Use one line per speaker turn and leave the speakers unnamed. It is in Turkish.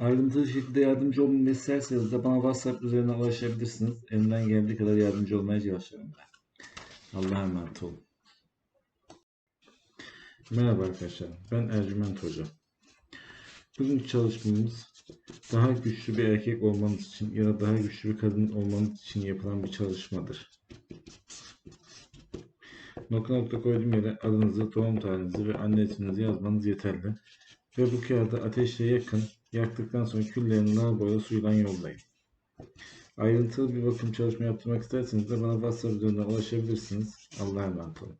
Ayrıntılı şekilde yardımcı olmamı isterseniz de bana WhatsApp üzerinden ulaşabilirsiniz. Elimden geldiği kadar yardımcı olmaya çalışıyorum ben. Allah'a emanet olun. Merhaba arkadaşlar, ben Ercüment Hoca. Bugünkü çalışmamız daha güçlü bir erkek olmanız için ya da daha güçlü bir kadın olmanız için yapılan bir çalışmadır. Nokta nokta koyduğum yere adınızı, doğum tarihinizi ve anne yazmanız yeterli. Ve bu kağıdı ateşle yakın, yaktıktan sonra küllerini lavaboya suyla yollayın. Ayrıntılı bir bakım çalışma yaptırmak isterseniz de bana WhatsApp üzerinden ulaşabilirsiniz. Allah'a emanet olun.